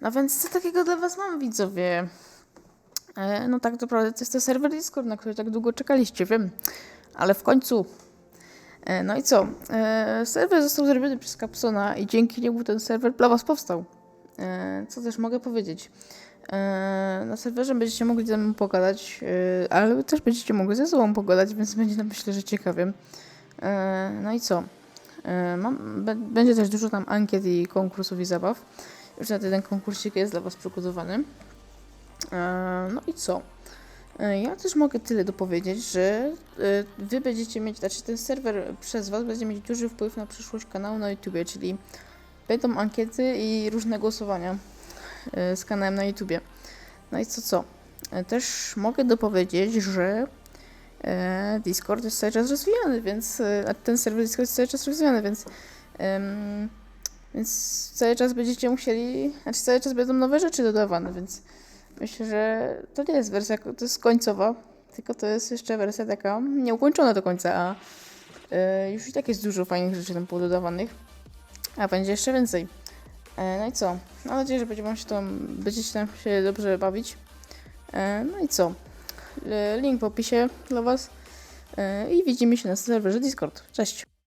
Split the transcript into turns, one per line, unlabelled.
No więc co takiego dla Was mam, widzowie? E, no tak naprawdę to jest to serwer Discord, na który tak długo czekaliście, wiem. Ale w końcu. E, no i co? E, serwer został zrobiony przez Capsona i dzięki niemu ten serwer dla Was powstał. Co też mogę powiedzieć? Na serwerze będziecie mogli ze mną pogadać, ale też będziecie mogli ze sobą pogadać, więc będzie nam myślę, że ciekawym. E, no i co? Będzie też dużo tam ankiet i konkursów i zabaw. Już na ten konkursik jest dla Was przygotowany. E, No i co? E, Ja też mogę tyle dopowiedzieć, że e, Wy będziecie mieć, znaczy ten serwer przez Was będzie mieć duży wpływ na przyszłość kanału na YouTubie, czyli będą ankiety i różne głosowania z kanałem na YouTubie. No i co co? Też mogę dopowiedzieć, że Discord jest cały czas rozwijany, więc ten serwer Discord jest cały czas rozwijany, więc em, więc cały czas będziecie musieli, znaczy cały czas będą nowe rzeczy dodawane, więc myślę, że to nie jest wersja, to jest końcowa, tylko to jest jeszcze wersja taka nieukończona do końca, a e, już i tak jest dużo fajnych rzeczy tam pododawanych, a będzie jeszcze więcej. E, no i co? Mam nadzieję, że będzie wam się tam, będziecie tam się dobrze bawić. E, no i co? Link w opisie dla was e, i widzimy się na serwerze Discord. Cześć!